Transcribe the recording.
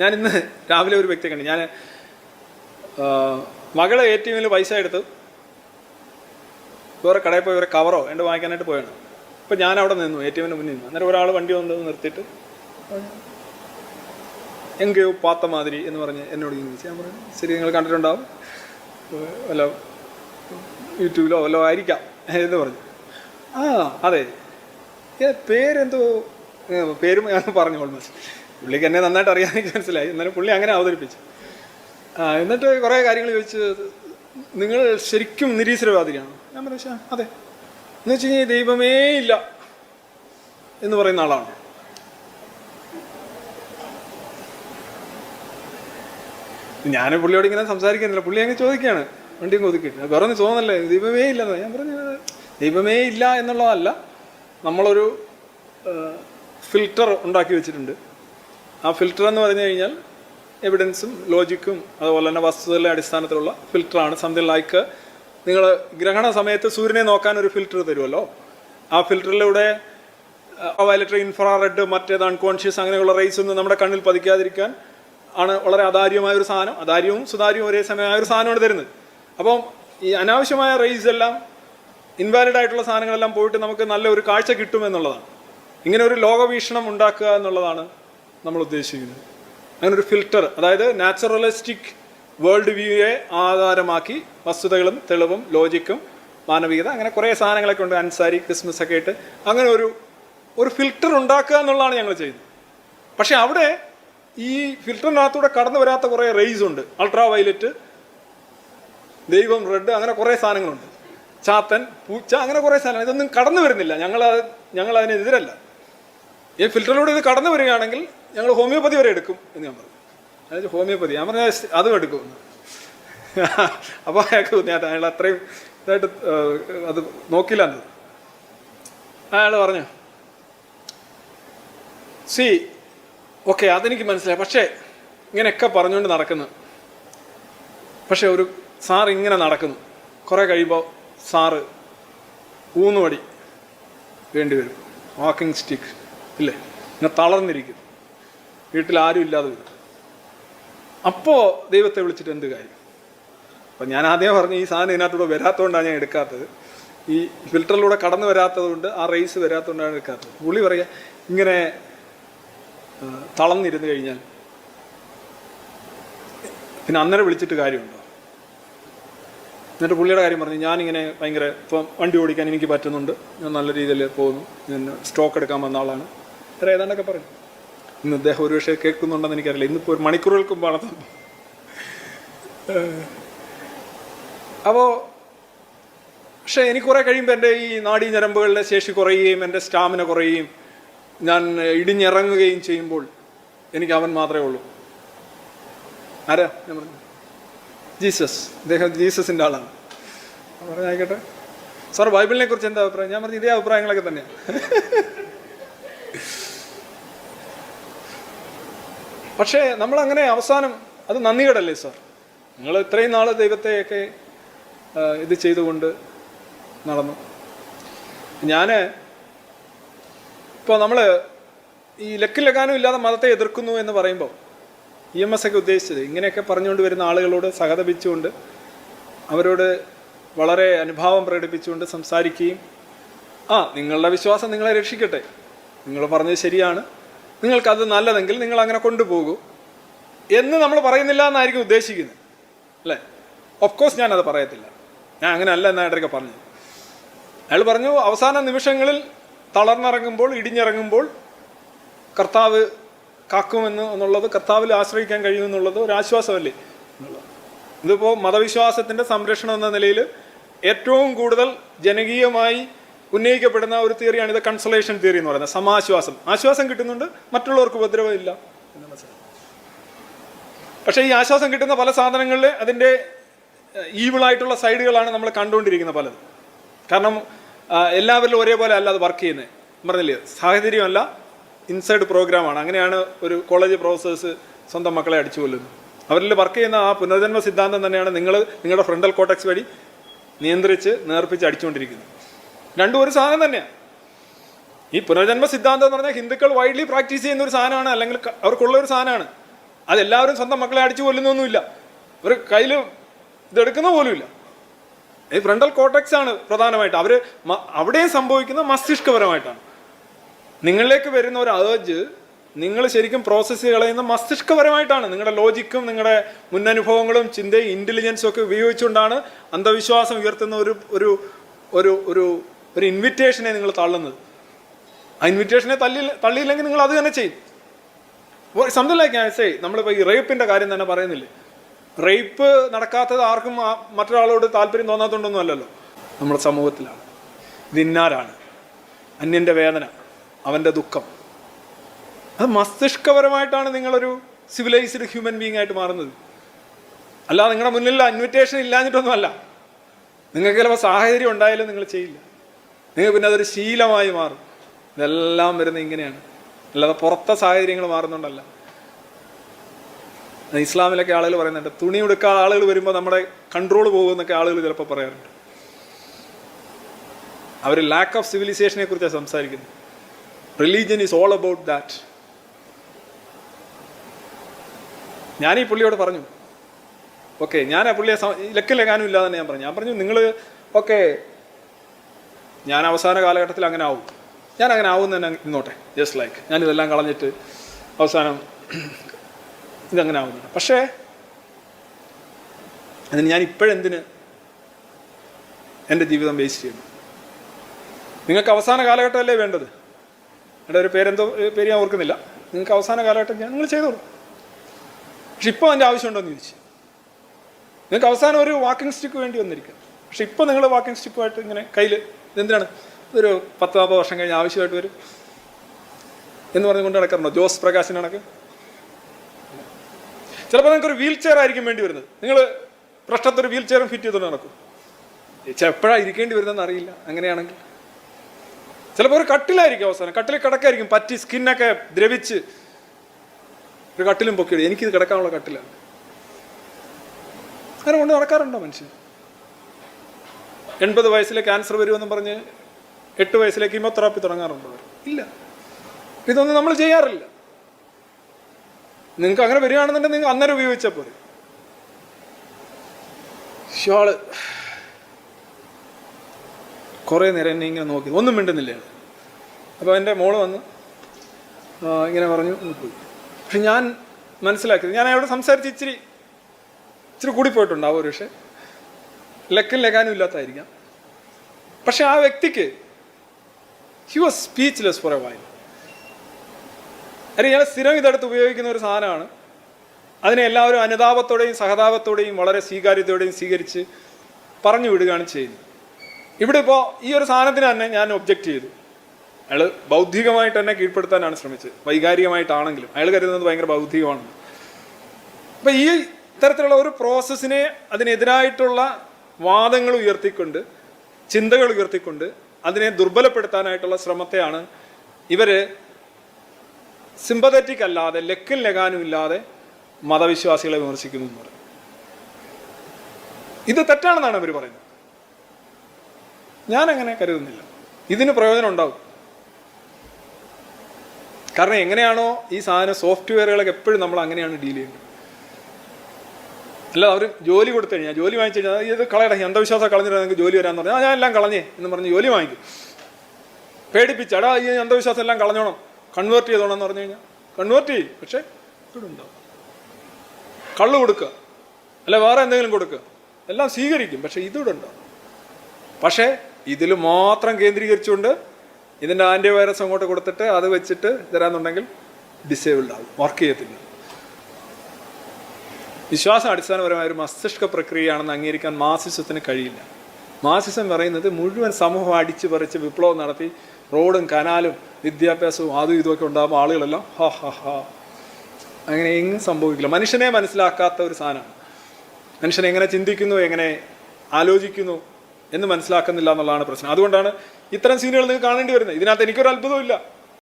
ഞാൻ ഇന്ന് രാവിലെ ഒരു വ്യക്തി കണ്ടു. ഞാൻ മകളെ എ ടി എമ്മിൽ പൈസ എടുത്ത് വേറെ കടയിൽ പോയി ഒരു കവറോ എന്റെ വാങ്ങിക്കാനായിട്ട് പോയാണ്. അപ്പം ഞാൻ അവിടെ നിന്നു എ ടി എമ്മിന് മുന്നിൽ നിന്നു. അന്നേരം ഒരാൾ വണ്ടി വന്ന് നിർത്തിയിട്ട് എങ്കയോ പാത്ത മാതിരി എന്ന് പറഞ്ഞ് എന്നോട് ചോദിച്ചു. ഞാൻ പറഞ്ഞു ശരി നിങ്ങൾ കണ്ടിട്ടുണ്ടാവും. വല്ല യൂട്യൂബിലോ വല്ലോ ആയിരിക്കാം എന്ന് പറഞ്ഞു. ആ അതെ. പേരെന്തോ പേരും ഞാൻ പറഞ്ഞു ഓൾമോസ്റ്റ് പുള്ളിക്ക് എന്നെ നന്നായിട്ട് അറിയാൻ എനിക്ക് മനസ്സിലായി. എന്നാലും പുള്ളി അങ്ങനെ അവതരിപ്പിച്ചു. എന്നിട്ട് കുറേ കാര്യങ്ങൾ ചോദിച്ച് നിങ്ങൾ ശരിക്കും നിരീശ്വരവാദിയാണ്? ഞാൻ പറഞ്ഞു "ശ്ശെ, അതെ. എന്ന് വെച്ച് കഴിഞ്ഞാൽ ദൈവമേ ഇല്ല എന്ന് പറയുന്ന ആളാണ്. ഞാൻ പുള്ളിയോട് ഇങ്ങനെ സംസാരിക്കുന്നില്ല. പുള്ളി അങ്ങ് ചോദിക്കുകയാണ്. വണ്ടിയും കൊതുക്കിട്ട് വേറെ ഒന്നും തോന്നല്ലേ ദൈവമേ ഇല്ലെന്ന് ഞാൻ പറഞ്ഞു ദൈവമേ ഇല്ല എന്നുള്ളതല്ല. നമ്മളൊരു ഫിൽറ്റർ ഉണ്ടാക്കി വെച്ചിട്ടുണ്ട്. ആ ഫിൽറ്റർ എന്ന് പറഞ്ഞു കഴിഞ്ഞാൽ എവിഡൻസും ലോജിക്കും അതുപോലെ തന്നെ വസ്തുതകളുടെ അടിസ്ഥാനത്തിലുള്ള ഫിൽറ്ററാണ് സംതിങ് ലൈക്ക് നിങ്ങൾ ഗ്രഹണ സമയത്ത് സൂര്യനെ നോക്കാൻ ഒരു ഫിൽറ്റർ തരുമല്ലോ. ആ ഫിൽറ്ററിലൂടെ വയലറ്റ് ഇൻഫ്രാറെഡ് മറ്റേത് അൺകോൺഷ്യസ് അങ്ങനെയുള്ള റേസ് ഒന്നും നമ്മുടെ കണ്ണിൽ പതിക്കാതിരിക്കാൻ ആണ് വളരെ അതാര്യമായ ഒരു സാധനം. അതാര്യവും സുതാര്യവും ഒരേ സമയമായ ഒരു സാധനമാണ് തരുന്നത്. അപ്പം ഈ അനാവശ്യമായ റേസ് എല്ലാം ഇൻവാലിഡ് ആയിട്ടുള്ള സാധനങ്ങളെല്ലാം പോയിട്ട് നമുക്ക് നല്ല ഒരു കാഴ്ച കിട്ടുമെന്നുള്ളതാണ്. ഇങ്ങനെ ഒരു ലോകവീക്ഷണം ഉണ്ടാക്കുക എന്നുള്ളതാണ് നമ്മൾ ഉദ്ദേശിക്കുന്നത് അങ്ങനെ ഒരു ഫിൽട്ടർ അതായത് നാച്ചുറലിസ്റ്റിക് വേൾഡ് വ്യൂയെ ആധാരമാക്കി വസ്തുതകളും തെളിവും ലോജിക്കും മാനവികത അങ്ങനെ കുറേ സാധനങ്ങളൊക്കെ ഉണ്ട്. അൻസാരി ക്രിസ്മസ് ഒക്കെ ആയിട്ട്. അങ്ങനെ ഒരു ഒരു ഫിൽട്ടർ ഉണ്ടാക്കുക എന്നുള്ളതാണ് ഞങ്ങൾ ചെയ്യുന്നത്. പക്ഷെ അവിടെ ഈ ഫിൽറ്ററിനകത്തൂടെ കടന്നു വരാത്ത കുറേ റേസ് ഉണ്ട്. അൾട്രാ വയലറ്റ് ദൈവം റെഡ് അങ്ങനെ കുറേ സാധനങ്ങളുണ്ട്. ചാത്തൻ പൂച്ച അങ്ങനെ കുറേ സാധനങ്ങൾ. ഇതൊന്നും കടന്നു വരുന്നില്ല. ഞങ്ങൾ ഞങ്ങൾ അതിനെതിരല്ല ഈ ഫിൽറ്ററിലൂടെ ഇത് കടന്നു വരികയാണെങ്കിൽ ഞങ്ങൾ ഹോമിയോപ്പതി വരെ എടുക്കും എന്ന് ഞാൻ പറഞ്ഞു. അതായത് ഹോമിയോപ്പതി. ഞാൻ പറഞ്ഞ അതും എടുക്കും. അപ്പോൾ അയാൾക്ക് തോന്നി അയാൾ അത്രയും ഇതായിട്ട് അത് നോക്കില്ല എന്നത് അയാൾ പറഞ്ഞു സി ഓക്കെ അതെനിക്ക് മനസ്സിലായി. പക്ഷേ ഇങ്ങനെയൊക്കെ പറഞ്ഞുകൊണ്ട് നടക്കുന്നു. പക്ഷേ ഒരു സാർ ഇങ്ങനെ നടക്കുന്നു. കുറേ കഴിയുമ്പോൾ സാറ് ഊന്നുവടി വേണ്ടി വരും. വാക്കിംഗ് സ്റ്റിക്ക് ഇല്ലേ? ഇങ്ങനെ തളർന്നിരിക്കും വീട്ടിൽ ആരും ഇല്ലാതെ വരും അപ്പോൾ ദൈവത്തെ വിളിച്ചിട്ട് എന്ത് കാര്യം? അപ്പം ഞാൻ ആദ്യം പറഞ്ഞു ഈ സാധനം ഇതിനകത്തൂടെ വരാത്തതുകൊണ്ടാണ് ഞാൻ എടുക്കാത്തത്. ഈ ഫിൽറ്ററിലൂടെ കടന്നു വരാത്തതുകൊണ്ട് ആ റേസ് വരാത്തതുകൊണ്ടാണ് എടുക്കാത്തത്. പുള്ളി പറയുക ഇങ്ങനെ തളർന്നിരുന്ന് കഴിഞ്ഞാൽ പിന്നെ അന്നേരം വിളിച്ചിട്ട് കാര്യമുണ്ടോ? എന്നിട്ട് പുള്ളിയുടെ കാര്യം പറഞ്ഞു ഞാനിങ്ങനെ ഭയങ്കര ഇപ്പം വണ്ടി ഓടിക്കാൻ എനിക്ക് പറ്റുന്നുണ്ട്. ഞാൻ നല്ല രീതിയിൽ പോകുന്നു. ഞാൻ സ്റ്റോക്ക് എടുക്കാൻ വന്ന ആളാണ്. ഇത്ര ഏതാണ്ടൊക്കെ പറയും ഇന്ന് അദ്ദേഹം ഒരു പക്ഷേ കേൾക്കുന്നുണ്ടെന്ന് എനിക്കറിയില്ല. ഇന്നിപ്പോൾ ഒരു മണിക്കൂറുകൾക്ക് മുമ്പാണ് അപ്പോൾ പക്ഷേ എനിക്ക് കുറേ കഴിയുമ്പോൾ എന്റെ ഈ നാടീ ഞരമ്പുകളുടെ ശേഷി കുറയുകയും എന്റെ സ്റ്റാമിന കുറയുകയും ഞാൻ ഇടിഞ്ഞിറങ്ങുകയും ചെയ്യുമ്പോൾ എനിക്ക് അവൻ മാത്രമേ ഉള്ളൂ. ആരാ? ഞാൻ പറഞ്ഞു. ജീസസ്. അദ്ദേഹം ജീസസിന്റെ ആളാണ്. പറഞ്ഞായിക്കോട്ടെ. സാർ ബൈബിളിനെ കുറിച്ച് എന്താ അഭിപ്രായം? ഞാൻ പറഞ്ഞു ഇതേ അഭിപ്രായങ്ങളൊക്കെ തന്നെയാണ് പക്ഷേ നമ്മൾ അങ്ങനെ അവസാനം അത് നന്ദികേടല്ലേ സാർ? നിങ്ങൾ ഇത്രയും നാൾ ദൈവത്തെയൊക്കെ ഇത് ചെയ്തുകൊണ്ട് നടന്നു. ഞാൻ ഇപ്പോൾ നമ്മൾ ഈ ലക്കിൽ ലഗാനും ഇല്ലാതെ മതത്തെ എതിർക്കുന്നു എന്ന് പറയുമ്പോൾ ഇ എം എസ് ഒക്കെ ഉദ്ദേശിച്ചത് ഇങ്ങനെയൊക്കെ പറഞ്ഞുകൊണ്ട് വരുന്ന ആളുകളോട് സഹതപിച്ചുകൊണ്ട് അവരോട് വളരെ അനുഭാവം പ്രകടിപ്പിച്ചുകൊണ്ട് സംസാരിക്കുകയും ആ നിങ്ങളുടെ വിശ്വാസം നിങ്ങളെ രക്ഷിക്കട്ടെ. നിങ്ങൾ പറഞ്ഞത് ശരിയാണ്. നിങ്ങൾക്കത് നല്ലതെങ്കിൽ നിങ്ങൾ അങ്ങനെ കൊണ്ടുപോകൂ എന്ന് നമ്മൾ പറയുന്നില്ല എന്നായിരിക്കും ഉദ്ദേശിക്കുന്നത്. അല്ലേ? ഓഫ് കോഴ്സ് ഞാനത് പറയത്തില്ല. ഞാൻ അങ്ങനെ അല്ല എന്നായിട്ടൊക്കെ പറഞ്ഞു അയാൾ പറഞ്ഞു അവസാന നിമിഷങ്ങളിൽ തളർന്നിറങ്ങുമ്പോൾ ഇടിഞ്ഞിറങ്ങുമ്പോൾ കർത്താവ് കാക്കുമെന്ന് എന്നുള്ളത് കർത്താവിൽ ആശ്രയിക്കാൻ കഴിയുമെന്നുള്ളത് ഒരു ആശ്വാസമല്ലേ? ഇതിപ്പോൾ മതവിശ്വാസത്തിന്റെ സംരക്ഷണം എന്ന നിലയിൽ ഏറ്റവും കൂടുതൽ ജനകീയമായി ഉന്നയിക്കപ്പെടുന്ന ഒരു തിയറിയാണ് ഇത് കൺസലേഷൻ തിയറി എന്ന് പറയുന്നത്. സമാശ്വാസം. ആശ്വാസം കിട്ടുന്നുണ്ട് മറ്റുള്ളവർക്ക് ഉപദ്രവമില്ല. എന്ന് മനസ്സിലാക്കാം പക്ഷേ ഈ ആശ്വാസം കിട്ടുന്ന പല സാധനങ്ങളിൽ അതിന്റെ ഈവിളായിട്ടുള്ള സൈഡുകളാണ് നമ്മൾ കണ്ടുകൊണ്ടിരിക്കുന്നത് പലത്. കാരണം എല്ലാവരിലും ഒരേപോലെ അല്ല അത് വർക്ക് ചെയ്യുന്നത് പറഞ്ഞില്ലേ സാഹചര്യമല്ല ഇൻസൈഡ് പ്രോഗ്രാമാണ് അങ്ങനെയാണ് ഒരു കോളേജ് പ്രൊഫസേഴ്സ് സ്വന്തം മക്കളെ അടിച്ചു കൊല്ലുന്നത്. അവരിൽ വർക്ക് ചെയ്യുന്ന ആ പുനർജന്മ സിദ്ധാന്തം തന്നെയാണ് നിങ്ങൾ നിങ്ങളുടെ ഫ്രണ്ടൽ കോട്ടക്സ് വഴി നിയന്ത്രിച്ച് നേർപ്പിച്ച് അടിച്ചുകൊണ്ടിരിക്കുന്നത്. രണ്ടും ഒരു സാധനം തന്നെയാണ് ഈ പുനർജന്മ സിദ്ധാന്തം എന്ന് പറഞ്ഞാൽ ഹിന്ദുക്കൾ വൈഡ്ലി പ്രാക്ടീസ് ചെയ്യുന്ന ഒരു സാധനമാണ് അല്ലെങ്കിൽ അവർക്കുള്ള ഒരു സാധനമാണ്. അതെല്ലാവരും സ്വന്തം മക്കളെ അടിച്ചു കൊല്ലുന്നൊന്നുമില്ല. അവർ കയ്യിൽ ഇതെടുക്കുന്ന പോലുമില്ല. ഈ ഫ്രണ്ടൽ കോട്ടക്സ് ആണ് പ്രധാനമായിട്ട്. അവർ അവിടെയും സംഭവിക്കുന്ന മസ്തിഷ്കപരമായിട്ടാണ്. നിങ്ങളിലേക്ക് വരുന്ന ഒരു ഏജ് നിങ്ങൾ ശരിക്കും പ്രോസസ്സ് കളയുന്ന മസ്തിഷ്കപരമായിട്ടാണ്. നിങ്ങളുടെ ലോജിക്കും നിങ്ങളുടെ മുന്നനുഭവങ്ങളും ചിന്തയും ഇന്റലിജൻസും ഒക്കെ ഉപയോഗിച്ചുകൊണ്ടാണ് അന്ധവിശ്വാസം ഉയർത്തുന്ന ഒരു ഒരു ഒരു ഒരു ഇൻവിറ്റേഷനെ നിങ്ങൾ തള്ളുന്നത്. ആ ഇൻവിറ്റേഷനെ തള്ളി തള്ളിയില്ലെങ്കിൽ നിങ്ങൾ അത് തന്നെ ചെയ്യും. സംതിങ് ലൈക്ക് ഞാൻ സേ നമ്മളിപ്പോൾ ഈ റേപ്പിന്റെ കാര്യം തന്നെ പറയുന്നില്ലേ? റേപ്പ് നടക്കാത്തത് ആർക്കും മറ്റൊരാളോട് താല്പര്യം തോന്നാത്തതുകൊണ്ടൊന്നും അല്ലല്ലോ. നമ്മുടെ സമൂഹത്തിലാണ്. ഇതിന്നാരാണ് അന്യന്റെ വേദന അവന്റെ ദുഃഖം. അത് മസ്തിഷ്കപരമായിട്ടാണ് നിങ്ങളൊരു സിവിലൈസ്ഡ് ഹ്യൂമൻ ബീങ് ആയിട്ട് മാറുന്നത്. അല്ലാതെ നിങ്ങളുടെ മുന്നിൽ ഇൻവിറ്റേഷൻ ഇല്ലാഞ്ഞിട്ടൊന്നുമല്ല. നിങ്ങൾക്ക് ചിലപ്പോൾ സാഹചര്യം ഉണ്ടായാലും നിങ്ങൾ ചെയ്യില്ല. നിങ്ങൾ പിന്നെ അതൊരു ശീലമായി മാറും. ഇതെല്ലാം വരുന്നത് ഇങ്ങനെയാണ്. അല്ലാതെ പുറത്തെ സാഹചര്യങ്ങൾ മാറുന്നുണ്ടല്ല. ഇസ്ലാമിലൊക്കെ ആളുകൾ പറയുന്നുണ്ട് തുണി ഉടുക്കാതെ ആളുകൾ വരുമ്പോൾ നമ്മുടെ കൺട്രോൾ പോകുമെന്നൊക്കെ ആളുകൾ ചിലപ്പോൾ പറയാറുണ്ട്. അവർ ലാക്ക് ഓഫ് സിവിലൈസേഷനെ കുറിച്ചാണ് സംസാരിക്കുന്നത്. Religion is all about that ഞാൻ ഈ പുള്ളിയോട് പറഞ്ഞു ഓക്കെ ഞാൻ ആ പുള്ളിയെ ലക്കിലെങ്ങാനും ഇല്ലാതെ ഞാൻ പറഞ്ഞു. ഞാൻ പറഞ്ഞു നിങ്ങൾ ഓക്കെ ഞാൻ അവസാന കാലഘട്ടത്തിൽ അങ്ങനെ ആവും. ഞാൻ അങ്ങനെ ആവും തന്നെ ഇന്നോട്ടെ ജസ്റ്റ് ലൈക്ക് ഞാൻ ഇതെല്ലാം കളഞ്ഞിട്ട് അവസാനം ഇതങ്ങനെ ആവുന്നില്ല. പക്ഷേ അതിന് ഞാൻ ഇപ്പോഴെന്തിന് എന്റെ ജീവിതം വേസ്റ്റ് ചെയ്യുന്നു? നിങ്ങൾക്ക് അവസാന കാലഘട്ടമല്ലേ വേണ്ടത്? എന്റെ ഒരു പേരെന്തോ പേര് ഞാൻ ഓർക്കുന്നില്ല. നിങ്ങൾക്ക് അവസാന കാലഘട്ടം ഞാൻ നിങ്ങൾ ചെയ്തോളൂ. പക്ഷെ ഇപ്പോൾ അതിന്റെ ആവശ്യമുണ്ടോയെന്ന് ചോദിച്ചു. നിങ്ങൾക്ക് അവസാനം ഒരു വാക്കിംഗ് സ്റ്റിക്ക് വേണ്ടി വന്നിരിക്കുക പക്ഷെ ഇപ്പോൾ നിങ്ങൾ വാക്കിംഗ് സ്റ്റിക്കുമായിട്ട് ഇങ്ങനെ കയ്യിൽ ഇതെന്തിനാണ്? ഒരു പത്ത് നാൽപ്പത് വർഷം കഴിഞ്ഞ് ആവശ്യമായിട്ട് വരും. എന്ന് പറഞ്ഞുകൊണ്ട് നടക്കാറുണ്ടോ? ജോസ് പ്രകാശിന് കണക്ക്? ചിലപ്പോൾ നിങ്ങൾക്ക് ഒരു വീൽ ചെയർ ആയിരിക്കും വേണ്ടി വരുന്നത്. നിങ്ങൾ പ്രശ്നത്തൊരു വീൽ ചെയറും ഫിറ്റ് ചെയ്തുകൊണ്ട് നടക്കും. എപ്പോഴാണ് ഇരിക്കേണ്ടി വരുന്നതെന്ന് അറിയില്ല. അങ്ങനെയാണെങ്കിൽ. ചിലപ്പോൾ ഒരു കട്ടിലായിരിക്കും അവസാനം. കട്ടിൽ കിടക്കായിരിക്കും. പറ്റി സ്കിന്നൊക്കെ ദ്രവിച്ച് ഒരു കട്ടിലും പൊക്കിയിടും. എനിക്കിത് കിടക്കാനുള്ള കട്ടിലാണ്. അങ്ങനെ കൊണ്ട് നടക്കാറുണ്ടോ മനുഷ്യൻ? എൺപത് വയസ്സിലെ ക്യാൻസർ വരുമെന്ന് പറഞ്ഞ് എട്ട് വയസ്സിലെ കീമോതെറാപ്പി തുടങ്ങാറുണ്ടോ? ഇല്ല. ഇതൊന്നും നമ്മൾ ചെയ്യാറില്ല. നിങ്ങൾക്ക് അങ്ങനെ വരികയാണെന്നുണ്ടെങ്കിൽ നിങ്ങൾ അന്നേരം ഉപയോഗിച്ചാൽ പോരെ. ഷോൾ കുറേ നേരം എന്നെ ഇങ്ങനെ നോക്കി. ഒന്നും മിണ്ടുന്നില്ല അപ്പോൾ എന്റെ മോൾ വന്ന് ഇങ്ങനെ പറഞ്ഞു "ഉം, പോയി. പക്ഷെ ഞാൻ മനസ്സിലാക്കിയത് ഞാൻ അവിടെ സംസാരിച്ച് ഇച്ചിരി ഇച്ചിരി കൂടിപ്പോയിട്ടുണ്ടാവും ഒരു പക്ഷേ. ലക്കും ലഗാനും ഇല്ലാത്തായിരിക്കാം. പക്ഷെ ആ വ്യക്തിക്ക് he was speechless for a while അല്ലെങ്കിൽ ഇയാൾ സ്ഥിരം ഇതെടുത്ത് ഉപയോഗിക്കുന്ന ഒരു സാധനമാണ്. അതിനെ എല്ലാവരും അനുതാപത്തോടെയും സഹതാപത്തോടെയും വളരെ സ്വീകാര്യതയോടെയും സ്വീകരിച്ച് പറഞ്ഞു വിടുകയാണ് ചെയ്യുന്നത്. ഇവിടെ ഇപ്പോൾ ഈ ഒരു സാധനത്തിന് തന്നെ ഞാൻ ഒബ്ജക്റ്റ് ചെയ്തു. അയാൾ ബൗദ്ധികമായിട്ട് തന്നെ കീഴ്പ്പെടുത്താനാണ് ശ്രമിച്ചത്. വൈകാരികമായിട്ടാണെങ്കിലും. അയാൾ കരുതുന്നത് ഭയങ്കര ബൗദ്ധികമാണ് അപ്പം ഈ തരത്തിലുള്ള ഒരു പ്രോസസ്സിനെ അതിനെതിരായിട്ടുള്ള വാദങ്ങൾ ഉയർത്തിക്കൊണ്ട് ചിന്തകൾ ഉയർത്തിക്കൊണ്ട് അതിനെ ദുർബലപ്പെടുത്താനായിട്ടുള്ള ശ്രമത്തെയാണ് ഇവർ സിമ്പതറ്റിക് അല്ലാതെ ലക്കും ലഗാനും ഇല്ലാതെ മതവിശ്വാസികളെ വിമർശിക്കുന്നു എന്ന് പറയും ഇത് തെറ്റാണെന്നാണ് അവർ പറയുന്നത്. ഞാൻ അങ്ങനെ കരുതുന്നില്ല. ഇതിന് പ്രയോജനം ഉണ്ടാവും. കാരണം എങ്ങനെയാണോ ഈ സാധനം സോഫ്റ്റ്വെയറുകളൊക്കെ എപ്പോഴും നമ്മൾ അങ്ങനെയാണ് ഡീൽ ചെയ്യുന്നത്. അല്ല അവർ ജോലി കൊടുത്തു കഴിഞ്ഞാൽ ജോലി വാങ്ങിച്ചു കഴിഞ്ഞാൽ ഇത് കളയട അന്ധവിശ്വാസം കളഞ്ഞിട്ട് നിങ്ങൾക്ക് ജോലി വരാമെന്ന് പറഞ്ഞാൽ ഞാൻ എല്ലാം കളഞ്ഞേ എന്ന് പറഞ്ഞ് ജോലി വാങ്ങിക്കും. പേടിപ്പിച്ചടാ ഈ അന്ധവിശ്വാസം എല്ലാം കളഞ്ഞോണം. കൺവേർട്ട് ചെയ്തോണം എന്ന് പറഞ്ഞു കഴിഞ്ഞാൽ കൺവേർട്ട് ചെയ്യും പക്ഷേ ഇവിടുണ്ടാവും കള്ള് കൊടുക്കുക അല്ല വേറെ എന്തെങ്കിലും കൊടുക്കുക എല്ലാം സ്വീകരിക്കും പക്ഷേ ഇതിവിടെ ഉണ്ടാവും പക്ഷേ ഇതിൽ മാത്രം കേന്ദ്രീകരിച്ചുകൊണ്ട് ഇതിന്റെ ആന്റി വൈറസ് അങ്ങോട്ട് കൊടുത്തിട്ട് അത് വെച്ചിട്ട് തരാമെന്നുണ്ടെങ്കിൽ ഡിസേബിൾഡ് ആവും. വർക്ക് ചെയ്യത്തില്ല. വിശ്വാസം അടിസ്ഥാനപരമായ ഒരു മസ്തിഷ്ക പ്രക്രിയയാണെന്ന് അംഗീകരിക്കാൻ മാസിസത്തിന് കഴിയില്ല. മാസിസം പറയുന്നത് മുഴുവൻ സമൂഹം അടിച്ചു പറിച്ച് വിപ്ലവം നടത്തി റോഡും കനാലും വിദ്യാഭ്യാസവും അതും ഇതുമൊക്കെ ഉണ്ടാകുമ്പോൾ ആളുകളെല്ലാം ഹാ ഹാ ഹാ. അങ്ങനെ എങ്ങും സംഭവിക്കില്ല. മനുഷ്യനെ മനസ്സിലാക്കാത്ത ഒരു സാധനമാണ്. മനുഷ്യൻ എങ്ങനെ ചിന്തിക്കുന്നു എങ്ങനെ ആലോചിക്കുന്നു എന്ന് മനസ്സിലാക്കുന്നില്ല എന്നുള്ളതാണ് പ്രശ്നം. അതുകൊണ്ടാണ് ഇത്തരം സീനുകൾ നിങ്ങൾ കാണേണ്ടി വരുന്നത്. ഇതിനകത്ത് എനിക്കൊരു അത്ഭുതമില്ല